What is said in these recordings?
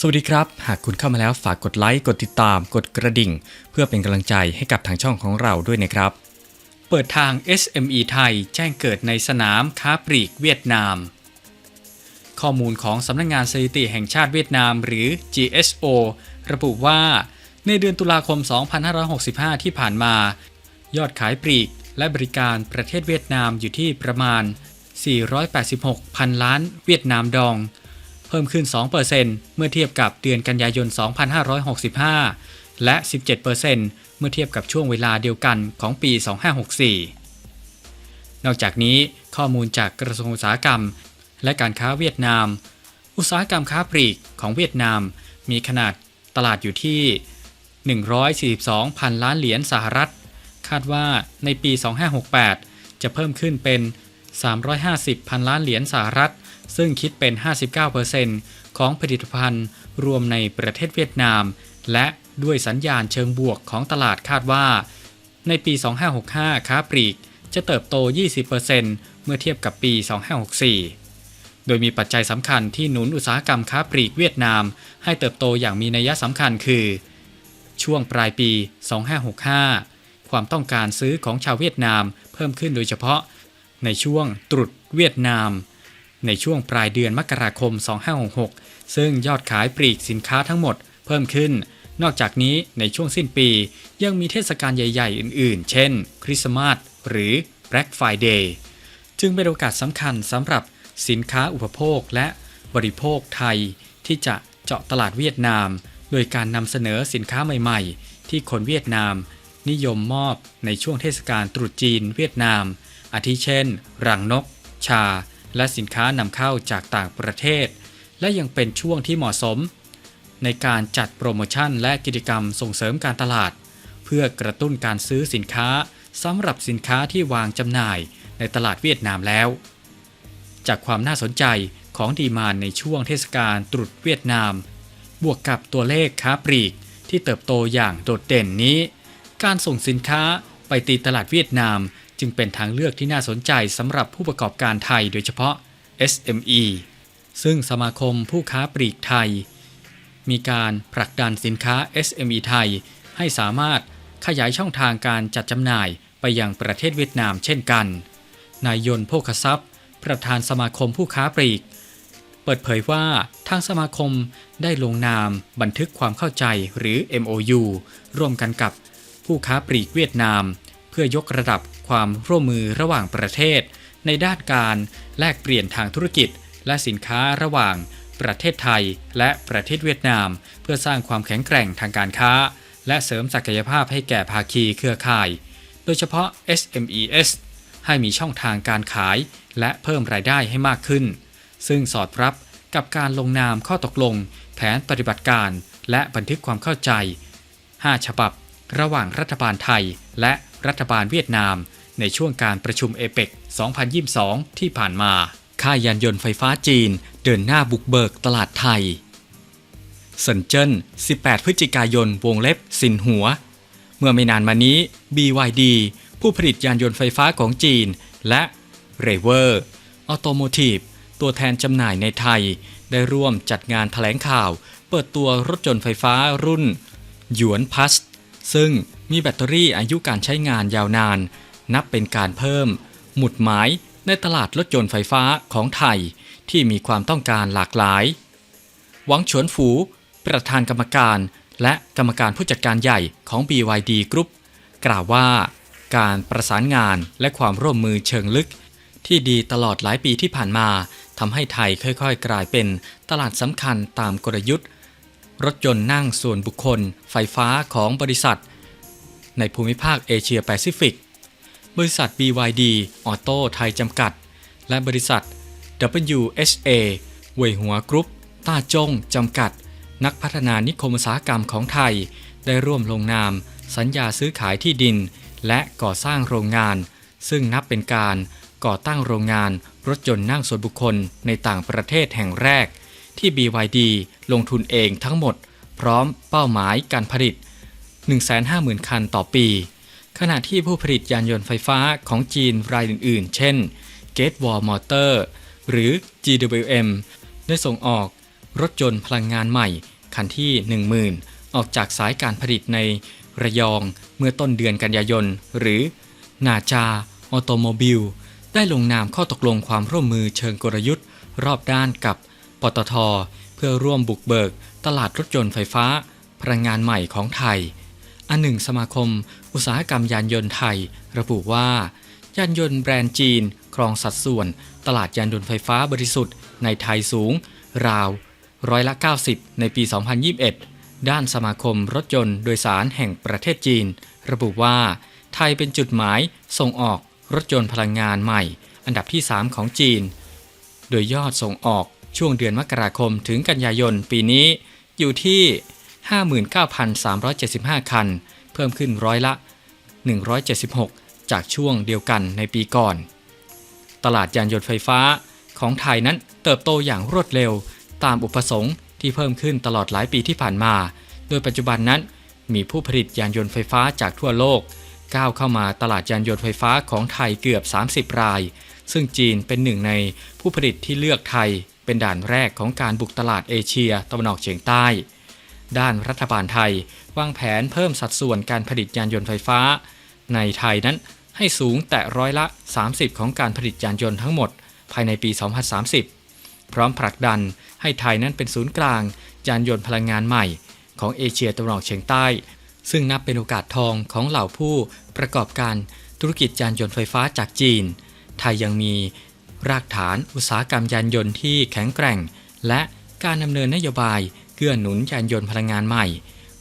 สวัสดีครับ หากคุณเข้ามาแล้วฝากกดไลค์ กดติดตาม กดกระดิ่ง เพื่อเป็นกำลังใจให้กับทางช่องของเราด้วยนะครับ เปิดทาง SME ไทยแจ้งเกิดในสนามค้าปลีกเวียดนาม ข้อมูลของสำนักงงานสถิติแห่งชาติเวียดนามหรือ GSO ระบุว่า ในเดือนตุลาคม 2565 ที่ผ่านมา ยอดขายปลีกและบริการประเทศเวียดนามอยู่ที่ประมาณ 486พันล้านเวียดนามดอง เพิ่มขึ้น 2%เมื่อเทียบกับเดือนกันยายน 2565 และ 17%เมื่อเทียบกับช่วงเวลาเดียวกันของปี 2564 นอกจากนี้ข้อมูลจากกระทรวงอุตสาหกรรม และการค้าเวียดนาม อุตสาหกรรมค้าปลีกของเวียดนาม มีขนาดตลาดอยู่ที่ 142พันล้านเหรียญสหรัฐ คาดว่าในปี 2568 จะเพิ่มขึ้นเป็น 350พันล้านเหรียญสหรัฐ ซึ่งคิดเป็น 59%ของผลิตภัณฑ์รวมในประเทศเวียดนาม และด้วยสัญญาณเชิงบวกของตลาดคาดว่า ในปี 2565 ค้าปลีกจะเติบโต 20%เมื่อเทียบกับปี 2564 โดยมีปัจจัยสำคัญที่หนุนอุตสาหกรรมค้าปลีกเวียดนาม ให้เติบโตอย่างมีนัยสำคัญคือ ช่วงปลายปี 2565 ความต้องการซื้อของชาวเวียดนามเพิ่มขึ้นโดยเฉพาะในช่วงตรุษเวียดนาม ในช่วงปลายเดือนมกราคม 2566 ซึ่งยอดขายปลีกสินค้าทั้งหมดเพิ่มขึ้น นอกจากนี้ในช่วงสิ้นปียังมีเทศกาลใหญ่ ๆ อื่น ๆ เช่น คริสต์มาสหรือ Black Friday จึงเป็นโอกาสสำคัญสำหรับสินค้าอุปโภคและบริโภคไทย ที่จะเจาะตลาดเวียดนาม โดยการนำเสนอสินค้าใหม่ ๆ ที่คนเวียดนาม นิยมมอบในช่วงเทศกาลตรุษจีนเวียดนาม อาทิเช่น รังนก ชา และสินค้านำเข้าจากต่างประเทศ และยังเป็นช่วงที่เหมาะสม ในการจัดโปรโมชั่นและกิจกรรมส่งเสริมการตลาด เพื่อกระตุ้นการซื้อสินค้าสำหรับสินค้าที่วางจำหน่ายในตลาดเวียดนามแล้ว จากความน่าสนใจของดีมานในช่วงเทศกาลตรุษเวียดนาม บวกกับตัวเลขค้าปลีกที่เติบโตอย่างโดดเด่นนี้ การส่งสินค้าไปตีตลาดเวียดนาม จึงเป็นทางเลือกที่น่าสนใจสำหรับผู้ประกอบการไทยโดยเฉพาะ SME ซึ่งสมาคมผู้ค้าปลีกไทย มีการผลักดันสินค้า SME ไทย ให้สามารถขยายช่องทางการจัดจำหน่ายไปยังประเทศเวียดนามเช่นกัน นายยนโภคทรัพย์ ประธานสมาคมผู้ค้าปลีก เปิดเผยว่าทางสมาคมได้ลงนามบันทึกความเข้าใจหรือ MOU ร่วมกันกับผู้ค้าปลีกเวียดนาม เพื่อยกระดับ ความร่วมมือระหว่างประเทศ ในด้านการแลกเปลี่ยนทางธุรกิจ และสินค้าระหว่างประเทศไทยและประเทศเวียดนาม เพื่อสร้างความแข็งแกร่งทางการค้า และเสริมศักยภาพให้แก่ภาคีเครือข่าย โดยเฉพาะ SMES ให้มีช่องทางการขาย และเพิ่มรายได้ให้มากขึ้น ซึ่งสอดรับกับการลงนามข้อตกลง แผนปฏิบัติการ และบันทึกความเข้าใจ 5 ฉบับ ระหว่างรัฐบาลไทยและรัฐบาลเวียดนาม ในช่วงการประชุมเอเปก2022 ที่ผ่านมา ค่ายยานยนต์ไฟฟ้าจีน เดินหน้าบุกเบิกตลาดไทยเซินเจิ้น 18 พฤศจิกายน วงเล็บ สินหัว เมื่อไม่นานมานี้ BYD ผู้ผลิตยานยนต์ไฟฟ้าของจีน และ r a v e r Automotive ตัวแทนจำหน่ายในไทย ได้ร่วมจัดงานถแถลงข่าว เปิดตัวรถยนต์ไฟฟ้ารุ่นหยวนพัสซึ่งมีแบตเตอรี่อายุการใช้งานยาวนาน นับเป็นการเพิ่ม หมุดหมายในตลาดรถยนต์ไฟฟ้าของไทยที่มีความต้องการหลากหลาย หวังฉวนฝูประธานกรรมการและกรรมการผู้จัดการใหญ่ของ BYD Group กล่าวว่า การประสานงานและความร่วมมือเชิงลึก ที่ดีตลอดหลายปีที่ผ่านมาทำให้ไทยค่อยๆ กลายเป็นตลาดสำคัญตามกลยุทธ์ รถยนต์นั่งส่วนบุคคล ไฟฟ้าของบริษัท ในภูมิภาคเอเชียแปซิฟิก บริษัท BYD ออโต้ไทยจำกัด และบริษัท WHA เวยหัวกรุ๊ป ต้าจง จำกัด นักพัฒนานิคมอุตสาหกรรมของไทย ได้ร่วมลงนาม สัญญาซื้อขายที่ดิน และก่อสร้างโรงงาน ซึ่งนับเป็นการก่อตั้งโรงงานรถยนต์นั่งส่วนบุคคลในต่างประเทศแห่งแรก ที่ BYD ลงทุนเองทั้งหมด พร้อมเป้าหมายการผลิต 150,000 คันต่อปี ขณะที่ผู้ผลิตยานยนต์ไฟฟ้าของจีนรายอื่นๆ เช่น Gate Wall Motor หรือ GWM ได้ส่งออกรถยนต์พลังงานใหม่ คันที่ 10,000 ออกจากสายการผลิตในระยองเมื่อต้นเดือนกันยายน หรือ นาจา ออโตโมบิล ได้ลงนามข้อตกลงความร่วมมือเชิงกลยุทธ์ รอบด้านกับ ปตท เพื่อร่วมบุกเบิก ตลาดรถยนต์ไฟฟ้า พลังงานใหม่ของไทย อันหนึ่งสมาคม อุตสาหกรรมยานยนต์ไทย ระบุว่า ยานยนต์แบรนด์จีน ครองสัดส่วน ตลาดยานยนต์ไฟฟ้าบริสุทธิ์ในไทยสูง ราวร้อยละ 90 ในปี 2021 ด้านสมาคมรถยนต์โดยสารแห่งประเทศจีน ระบุว่า ไทยเป็นจุดหมายส่งออกรถยนต์พลังงานใหม่ อันดับที่ 3 ของจีน โดยยอดส่งออกช่วงเดือนมกราคมถึงกันยายนปีนี้ อยู่ที่ 59,375 คัน เพิ่มขึ้นร้อยละ 176 จากช่วงเดียวกันในปีก่อน ตลาดยานยนต์ไฟฟ้าของไทยนั้นเติบโตอย่างรวดเร็วตามอุปสงค์ที่เพิ่มขึ้นตลอดหลายปีที่ผ่านมา โดยปัจจุบันนั้น มีผู้ผลิตยานยนต์ไฟฟ้าจากทั่วโลก ก้าวเข้ามาตลาดยานยนต์ไฟฟ้าของไทยเกือบ 30 ราย ซึ่งจีนเป็นหนึ่งในผู้ผลิตที่เลือกไทย เป็นด่านแรกของการบุกตลาดเอเชียตะวันออกเฉียงใต้ ด้านรัฐบาลไทยวางแผนเพิ่มสัดส่วนการผลิตยานยนต์ไฟฟ้า ในไทยนั้นให้สูงแต่ร้อยละ 30 ของการผลิตยานยนต์ทั้งหมด ภายในปี 2030 พร้อมผลักดันให้ไทยนั้นเป็นศูนย์กลาง ยานยนต์พลังงานใหม่ ของเอเชียตะวันออกเฉียงใต้ ซึ่งนับเป็นโอกาสทองของเหล่าผู้ประกอบการธุรกิจยานยนต์ไฟฟ้าจากจีน ไทยยังมีรากฐานอุตสาหกรรมยานยนต์ที่แข็งแกร่ง และการดำเนินนโยบาย เกื้อหนุนยานยนต์พลังงานใหม่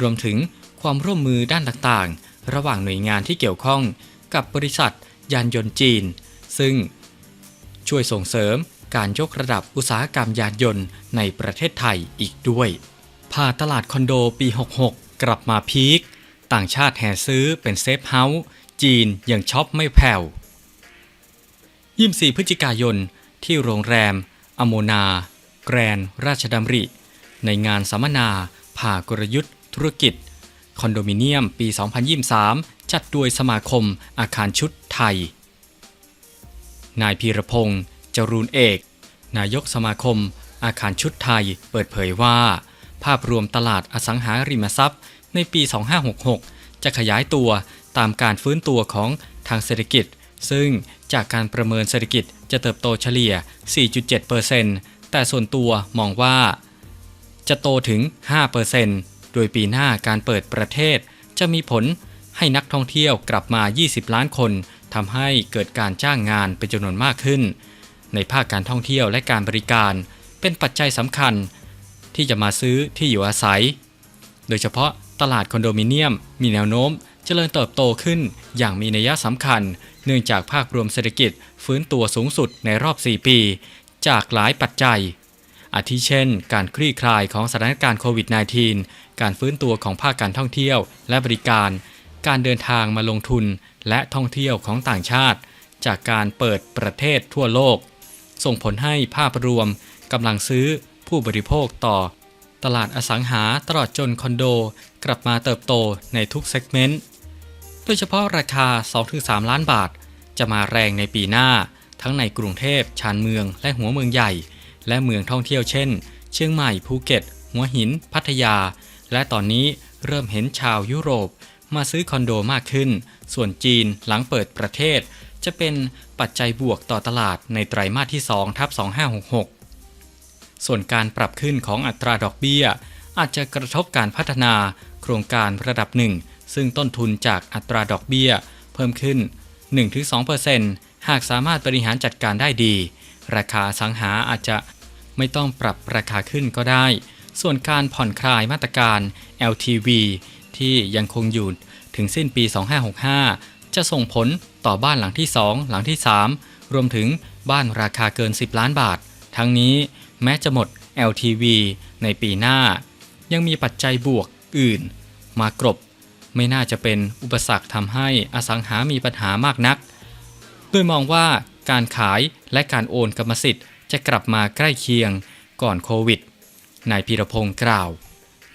รวมถึงความร่วมมือด้านต่างๆ ระหว่างหน่วยงานที่เกี่ยวข้องกับบริษัท ยานยนต์จีน ซึ่งช่วยส่งเสริมการยกระดับอุตสาหกรรมยานยนต์ในประเทศไทยอีกด้วยพาตลาดคอนโดปี 66 กลับมาพีค ต่างชาติแห่ซื้อเป็นเซฟเฮาส์จีนยังช็อปไม่แผ่ว24พฤศจิกายนที่โรงแรม อโมนา แกรน ราชดำริ ในงานสัมมนา ผ่ากลยุทธ์ ธุรกิจ คอนโดมิเนียมปี 2023 จัดโดยสมาคมอาคารชุดไทย นายพีรพงษ์จรูนเอก นายกสมาคม อาคารชุดไทย เปิดเผยว่า ภาพรวมตลาดอสังหาริมทรัพย์ ในปี 2566 จะขยายตัวตามการฟื้นตัวของทางเศรษฐกิจ ซึ่งจากการประเมินเศรษฐกิจจะเติบโตเฉลี่ย 4.7%แต่ส่วนตัวมองว่า จะโตถึง 5%โดยปีหน้าการเปิดประเทศ จะมีผลให้นักท่องเที่ยวกลับมา 20 ล้านคนทำให้เกิดการจ้างงานเป็นจำนวนมากขึ้น ในภาคการท่องเที่ยวและการบริการเป็นปัจจัยสำคัญ ที่จะมาซื้อที่อยู่อาศัย โดยเฉพาะตลาดคอนโดมิเนียม มีแนวโน้มเจริญเติบโตขึ้นอย่างมีนัยสำคัญ เนื่องจากภาพรวมเศรษฐกิจฟื้นตัวสูงสุดในรอบ 4 ปี จากหลายปัจจัย อาทิเช่น การคลี่คลายของสถานการณ์โควิด -19 การฟื้นตัวของภาคการท่องเที่ยว และบริการ การเดินทางมาลงทุนและท่องเที่ยวของต่างชาติ จากการเปิดประเทศทั่วโลก ส่งผลให้ภาพรวมกำลังซื้อผู้บริโภคต่อ ตลาดอสังหาตลอดจนคอนโด กลับมาเติบโตในทุกเซกเมนต์โดยเฉพาะราคา 2-3 ล้านบาท จะมาแรงในปีหน้า ทั้งในกรุงเทพชานเมืองและหัวเมืองใหญ่ และเมืองท่องเที่ยวเช่น เชียงใหม่ภูเก็ต หัวหิน พัทยา และตอนนี้เริ่มเห็นชาวยุโรป มาซื้อคอนโดมากขึ้น ส่วนจีนหลังเปิดประเทศ จะเป็นปัจจัยบวกต่อตลาดในไตรมาสที่2ทับ2566 ส่วนการปรับขึ้นของอัตราดอกเบี้ย อาจจะกระทบการพัฒนาโครงการระดับหนึ่งซึ่งต้นทุนจากอัตราดอกเบี้ย เพิ่มขึ้น 1-2%หากสามารถบริหารจัดการได้ดี ราคาสังหาอาจจะไม่ต้องปรับราคาขึ้นก็ได้ ส่วนการผ่อนคลายมาตรการ LTV ที่ยังคงอยู่ถึงสิ้นปี 2565 จะส่งผลต่อบ้านหลังที่ 2 หลังที่ 3 รวมถึงบ้านราคาเกิน 10 ล้านบาท ทั้งนี้แม้จะหมด LTV ในปีหน้า ยังมีปัจจัยบวกอื่น มากรบ ไม่น่าจะเป็นอุปสรรคทำให้อสังหามีปัญหามากนัก โดยมองว่า การขายและการโอนกรรมสิทธิ์จะกลับมาใกล้เคียงก่อนโควิด นายพีรพงศ์กล่าว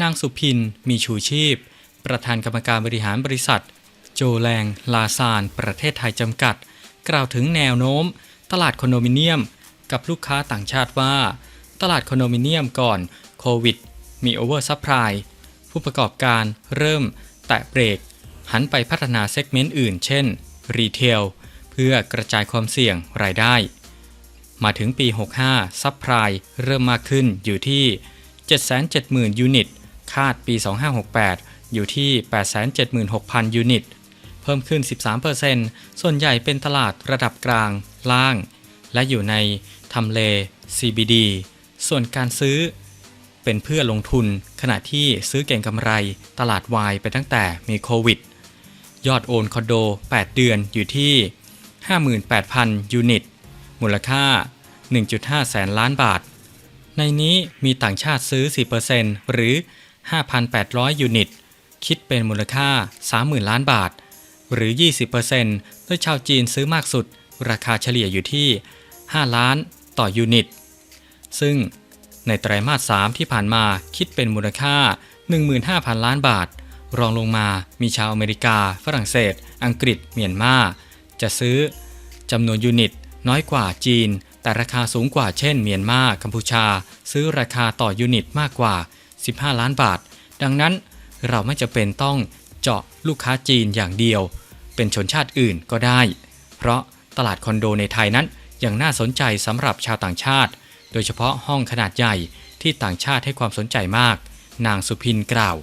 นางสุพินมีชูชีพ ประธานกรรมการบริหารบริษัท โจแลงลาซาน ประเทศไทยจำกัด กล่าวถึงแนวโน้ม ตลาดคอนโดมิเนียม กับลูกค้าต่างชาติว่า ตลาดคอนโดมิเนียมก่อนโควิด มีโอเวอร์ซัพพลายผู้ประกอบการเริ่มแตะเบรกหันไปพัฒนาเซกเมนต์อื่น เช่น รีเทล เพื่อกระจายความเสี่ยงรายได้ มาถึงปี 65 ซัพพลายเริ่มมากขึ้นอยู่ที่ 770,000 ยูนิต คาดปี 2568 อยู่ที่ 876,000 ยูนิต เพิ่มขึ้น 13%ส่วนใหญ่เป็นตลาดระดับกลาง ล่าง และอยู่ในทำเล CBD ส่วนการซื้อเป็นเพื่อลงทุนขณะที่ซื้อเก่งกำไรตลาดวายไปตั้งแต่มีโควิด ยอดโอนคอนโด 8 เดือนอยู่ที่ 58,000 ยูนิต มูลค่า 1.5 แสนล้านบาท ในนี้มีต่างชาติซื้อ 4%หรือ 5,800 ยูนิต คิดเป็นมูลค่า 30,000 ล้านบาท หรือ 20%โดยชาวจีนซื้อมากสุด ราคาเฉลี่ยอยู่ที่ 5 ล้านต่อยูนิต ซึ่งในไตรมาส 3 ที่ผ่านมาคิดเป็นมูลค่า 15,000 ล้านบาท รองลงมามีชาวอเมริกา ฝรั่งเศส อังกฤษ เมียนมา จะซื้อจำนวนยูนิต น้อยกว่าจีน แต่ราคาสูงกว่าเช่นเมียนมากัมพูชา ซื้อราคาต่อยูนิตมากกว่า 15 ล้านบาท ดังนั้นเราไม่จะเป็นต้องเจาะลูกค้าจีนอย่างเดียว เป็นชนชาติอื่นก็ได้ เพราะตลาดคอนโดในไทยนั้นยังน่าสนใจสำหรับชาวต่างชาติ โดยเฉพาะห้องขนาดใหญ่ที่ต่างชาติให้ความสนใจมาก นางสุพินกล่าว